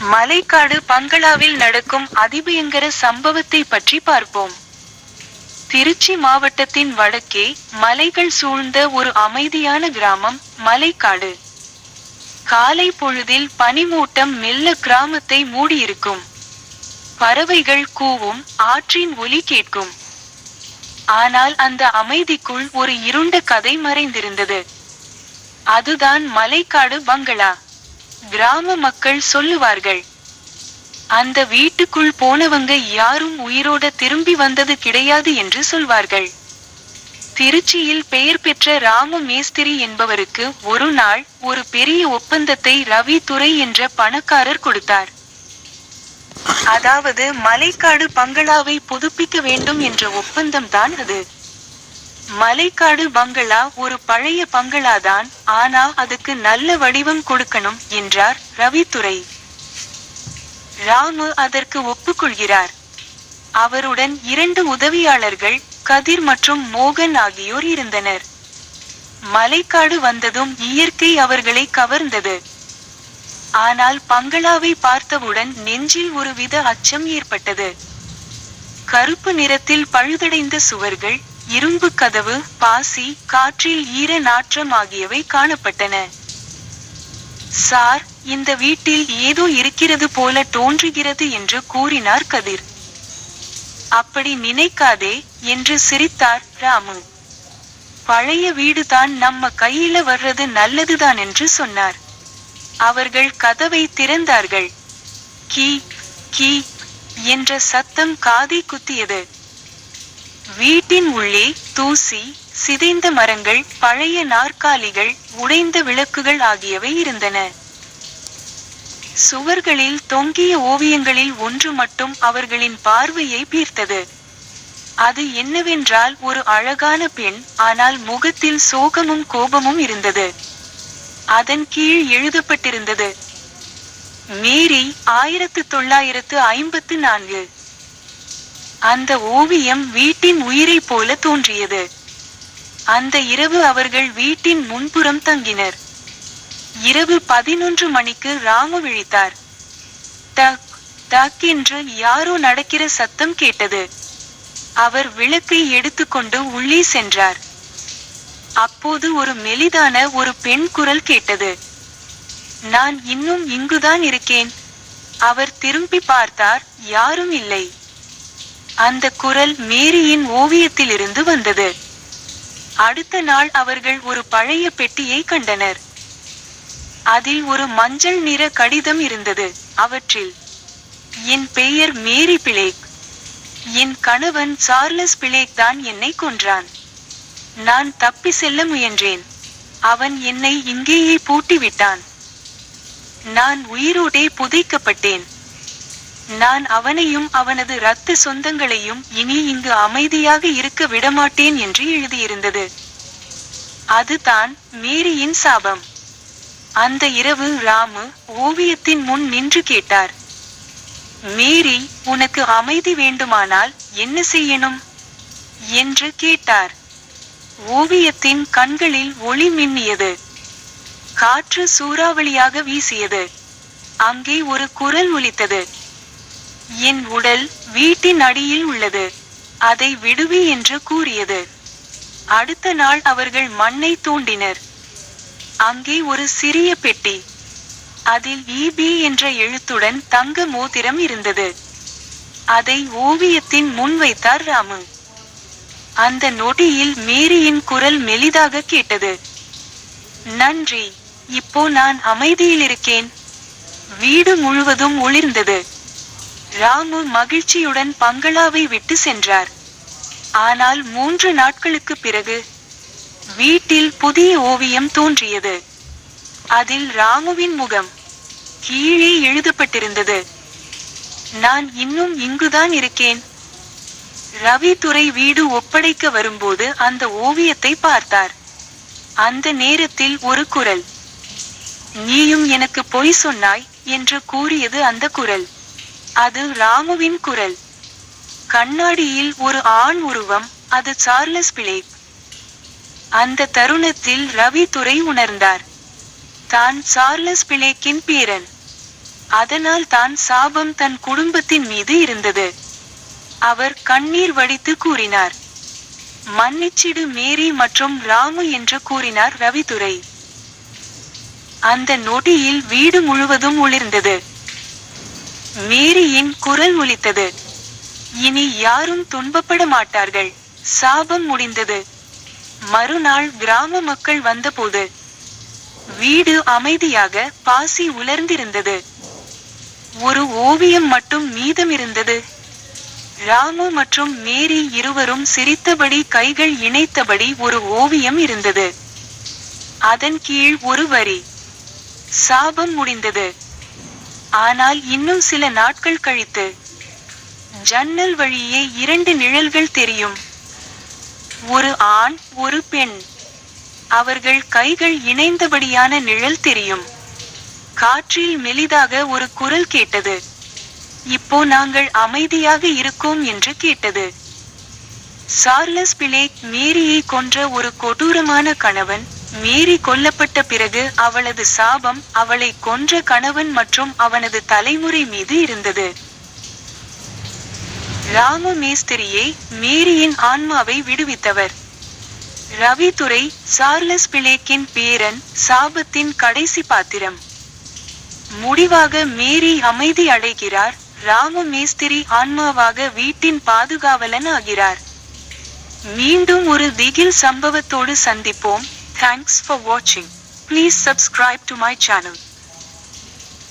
மலைக்காடு பங்களாவில் நடக்கும் அதிபயங்கர சம்பவத்தை பற்றி பார்ப்போம். திருச்சி மாவட்டத்தின் வடக்கே மலைகள் சூழ்ந்த ஒரு அமைதியான கிராமம் மலைக்காடு. காலை பொழுதில் பனிமூட்டம் மெல்ல கிராமத்தை மூடியிருக்கும். பறவைகள் கூவும் ஆற்றின் ஒலி கேட்கும். ஆனால் அந்த அமைதிக்குள் ஒரு இருண்ட கதை மறைந்திருந்தது. அதுதான் மலைக்காடு பங்களா. கிராம மக்கள் சொல்லுவார்கள் அந்த வீட்டுக்குள் போனவங்க யாரும் உயிரோட திரும்பி வந்தது கிடையாது என்று சொல்வார்கள். திருச்சியில் பெயர் பெற்ற ராம மேஸ்திரி என்பவருக்கு ஒரு நாள் ஒரு பெரிய ஒப்பந்தத்தை ரவி துறை என்ற பணக்காரர் கொடுத்தார். அதாவது மலைக்காடு பங்களாவை புதுப்பிக்க வேண்டும் என்ற ஒப்பந்தம் தான் அது. மலைக்காடு பங்களா ஒரு பழைய பங்களாதான் ஆனா அதுக்கு நல்ல வடிவம் கொடுக்கணும் என்றார் ரவித்துறை ராமு அதற்கு ஒப்புக்கொள்கிறார். அவருடன் இரண்டு உதவியாளர்கள் கதிர் மற்றும் மோகன் ஆகியோர் இருந்தனர். மலைக்காடு வந்ததும் இயற்கை அவர்களை கவர்ந்தது. ஆனால் பங்களாவை பார்த்தவுடன் நெஞ்சில் ஒருவித அச்சம் ஏற்பட்டது. கருப்பு நிறத்தில் பழுதடைந்த சுவர்கள் இரும்பு கதவு பாசி காற்றில் ஈர நாற்றம் ஆகியவை காணப்பட்டன. சார் இந்த வீட்டில் ஏதோ இருக்கிறது போல தோன்றுகிறது என்று கூறினார் கதிர். அப்படி நினைக்காதே என்று சிரித்தார் ராமு. பழைய வீடுதான் நம்ம கையில வர்றது நல்லதுதான் என்று சொன்னார். அவர்கள் கதவை திறந்தார்கள். கீ கீ என்ற சத்தம் காதை குத்தியது. வீட்டின் உள்ளே தூசி சிதைந்த மரங்கள் பழைய நாற்காலிகள் உடைந்த விளக்குகள் ஆகியவை இருந்தன. சுவர்களில் தொங்கிய ஓவியங்களில் ஒன்று மட்டும் அவர்களின் பார்வையை பீர்த்தது. அது என்னவென்றால் ஒரு அழகான பெண் ஆனால் முகத்தில் சோகமும் கோபமும் இருந்தது. அதன் கீழ் எழுதப்பட்டிருந்தது மேரி ஆயிரத்து தொள்ளாயிரத்து ஐம்பத்து நான்கு. அந்த ஓவியம் வீட்டின் உயிரை போல தோன்றியது. அந்த இரவு அவர்கள் வீட்டின் முன்புறம் தங்கினர். இரவு பதினொன்று மணிக்கு ராமு விழித்தார். டக் டக் என்று யாரோ நடக்கிற சத்தம் கேட்டது. அவர் விளக்கை எடுத்துக்கொண்டு உள்ளே சென்றார். அப்போது ஒரு மெலிதான ஒரு பெண் குரல் கேட்டது. நான் இன்னும் இங்குதான் இருக்கேன் அவர் திரும்பி பார்த்தார் யாரும் இல்லை. அந்த குரல் மேரியின் ஓவியத்திலிருந்து வந்தது. அடுத்த நாள் அவர்கள் ஒரு பழைய பெட்டியை கண்டனர். அதில் ஒரு மஞ்சள் நிற கடிதம் இருந்தது. அவற்றில் என் பெயர் மேரி பிளேக். என் கணவன் சார்லஸ் பிளேக் தான் என்னை கொன்றான். நான் தப்பி செல்ல முயன்றேன். அவன் என்னை இங்கேயே பூட்டிவிட்டான் நான் உயிரோடே புதைக்கப்பட்டேன். நான் அவனையும் அவனது ரத்து சொந்தங்களையும் இனி இங்கு அமைதியாக இருக்க விடமாட்டேன் என்று எழுதியிருந்தது. அதுதான் மேரியின் சாபம். அந்த இரவு ராமு ஓவியத்தின் முன் நின்று கேட்டார். மேரி உனக்கு அமைதி வேண்டுமானால் என்ன செய்யணும்? என்று கேட்டார். ஓவியத்தின் கண்களில் ஒளி மின்னியது. காற்று சூறாவளியாக வீசியது. அங்கே ஒரு குரல் ஒலித்தது. என் உடல் வீட்டின் அடியில் உள்ளது. அதை விடுவி என்று கூறியது. அடுத்த நாள் அவர்கள் மண்ணை தூண்டினர். அங்கே ஒரு சிறிய பெட்டி. அதில் இபி என்ற எழுத்துடன் தங்க மோதிரம் இருந்தது. அதை ஓவியத்தின் முன் வைத்தார் ராமு. அந்த நொடியில் மேரியின் குரல் மெலிதாக கேட்டது. நன்றி இப்போ நான் அமைதியில் இருக்கேன். வீடு முழுவதும் ஒளிர்ந்தது. ராமு மகிழ்ச்சியுடன் பங்களாவை விட்டு சென்றார். ஆனால் மூன்று நாட்களுக்கு பிறகு வீட்டில் புதிய ஓவியம் தோன்றியது. அதில் ராமுவின் முகம் கீழே எழுதப்பட்டிருந்தது. நான் இன்னும் இங்குதான் இருக்கேன். ரவி வீடு ஒப்படைக்க வரும்போது அந்த ஓவியத்தை பார்த்தார். அந்த நேரத்தில் ஒரு குரல் நீயும் எனக்கு பொய் சொன்னாய் என்று கூறியது அந்த குரல். அது ராமுவின் குரல். கண்ணாடியில் ஒரு ஆண் உருவம் அது சார்லஸ் பிளேக். அந்த தருணத்தில் ரவி துறை உணர்ந்தார். தான் சார்லஸ் பிளேக்கின் பேரன். அதனால் தான் சாபம் தன் குடும்பத்தின் மீது இருந்தது. அவர் கண்ணீர் வடித்து கூறினார். மன்னிச்சிடு மேரி மற்றும் ராமு என்று கூறினார் ரவிதுரை. அந்த நொடியில் வீடு முழுவதும் ஒளிர்ந்தது. மேரியின் குரல் ஒலித்தது. இனி யாரும் துன்பப்பட மாட்டார்கள். சாபம் முடிந்தது. மறுநாள் கிராம மக்கள் வந்தபோது வீடு அமைதியாக பாசி உலர்ந்திருந்தது. ஒரு ஓவியம் மட்டும் மீதமிருந்தது. ராமு மற்றும் மேரி இருவரும் சிரித்தபடி கைகள் இணைத்தபடி ஒரு ஓவியம் இருந்தது. அதன் கீழ் ஒரு வரி. சாபம் முடிந்தது. ஆனால் இன்னும் சில நாட்கள் கழித்து ஜன்னல் வழியே இரண்டு நிழல்கள் தெரியும். ஒரு ஆண் ஒரு பெண். அவர்கள் கைகள் இணைந்தபடியான நிழல் தெரியும். காற்றில் மெலிதாக ஒரு குரல் கேட்டது. இப்போ நாங்கள் அமைதியாக இருக்கோம் என்று கேட்டது. சார்லஸ் பிளேக் மேரியை கொன்ற ஒரு கொடூரமான கணவன் மேரி கொல்லப்பட்ட பிறகு அவளது சாபம் அவளை கொன்ற கணவன் மற்றும் அவனது தலைமுறை மீது இருந்தது. ராம மேஸ்திரியை மேரியின் ஆன்மாவை விடுவித்தவர். ரவிதுரை சார்லஸ் பிளேக்கின் பேரன் சாபத்தின் கடைசி பாத்திரம். முடிவாக மேரி அமைதி அடைகிறார் ராம மேஸ்திரி ஆன்மாவாக வீட்டின் பாதுகாவலன் ஆகிறார். மீண்டும் ஒரு திகில் சம்பவத்தோடு சந்திப்போம். Thanks for watching. Please subscribe to my channel.